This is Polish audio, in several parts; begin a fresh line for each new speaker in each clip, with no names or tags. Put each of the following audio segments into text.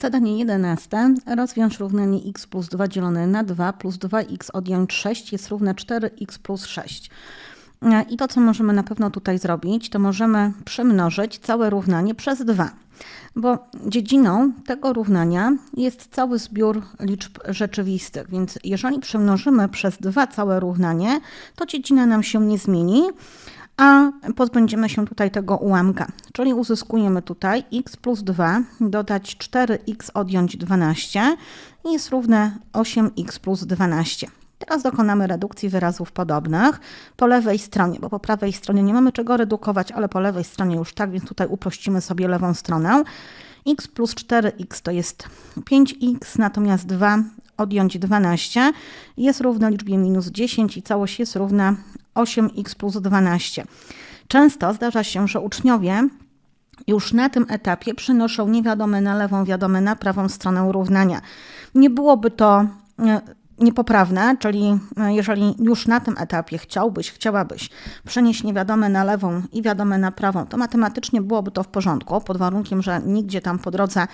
Zadanie 11. Rozwiąż równanie x plus 2 dzielone na 2 plus 2x odjąć 6 jest równe 4x plus 6. E, I to, co możemy na pewno tutaj zrobić, to możemy przemnożyć całe równanie przez 2, bo dziedziną tego równania jest cały zbiór liczb rzeczywistych, więc jeżeli przemnożymy przez 2 całe równanie, to dziedzina nam się nie zmieni, a pozbędziemy się tutaj tego ułamka. Czyli uzyskujemy tutaj x plus 2 dodać 4x odjąć 12 jest równe 8x plus 12. Teraz dokonamy redukcji wyrazów podobnych po lewej stronie, bo po prawej stronie nie mamy czego redukować, ale po lewej stronie już tak, więc tutaj uprościmy sobie lewą stronę. x plus 4x to jest 5x, natomiast 2 odjąć 12 jest równe liczbie minus 10 i całość jest równa 8x plus 12. Często zdarza się, że uczniowie już na tym etapie przenoszą niewiadome na lewą, wiadome na prawą stronę równania. Nie byłoby to e, niepoprawne, czyli e, jeżeli już na tym etapie chciałbyś, chciałabyś przenieść niewiadome na lewą i wiadome na prawą, to matematycznie byłoby to w porządku, pod warunkiem, że nigdzie tam po drodze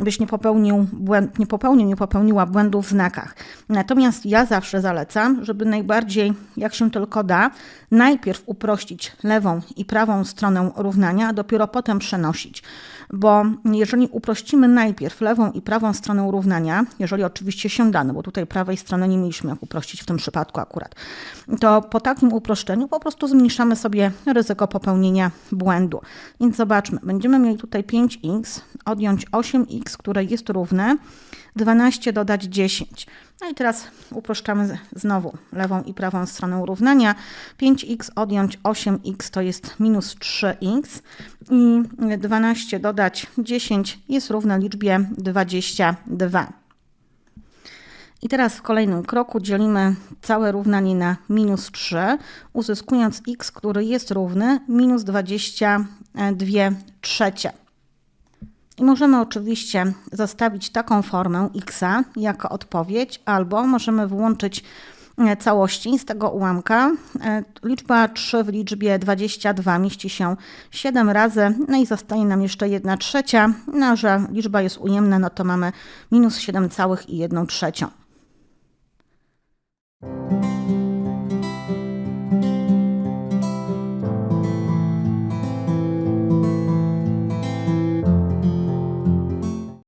byś nie popełnił, błęd, nie popełnił, nie popełniła błędów w znakach. Natomiast ja zawsze zalecam, żeby najbardziej, jak się tylko da, najpierw uprościć lewą i prawą stronę równania, a dopiero potem przenosić. Bo jeżeli uprościmy najpierw lewą i prawą stronę równania, jeżeli oczywiście się da, no bo tutaj prawej strony nie mieliśmy jak uprościć w tym przypadku akurat, to po takim uproszczeniu po prostu zmniejszamy sobie ryzyko popełnienia błędu. Więc zobaczmy, będziemy mieli tutaj 5x odjąć 8x, które jest równe 12 dodać 10. No i teraz uproszczamy znowu lewą i prawą stronę równania. 5x odjąć 8x to jest minus 3x i 12 dodać 10 jest równe liczbie 22. I teraz w kolejnym kroku dzielimy całe równanie na minus 3, uzyskując x, który jest równy minus 22 trzecie. I możemy oczywiście zostawić taką formę x jako odpowiedź, albo możemy wyłączyć e, całości z tego ułamka. E, liczba 3 w liczbie 22 mieści się 7 razy, no i zostaje nam jeszcze 1 trzecia. No, że liczba jest ujemna, no to mamy minus 7 całych i 1 trzecią.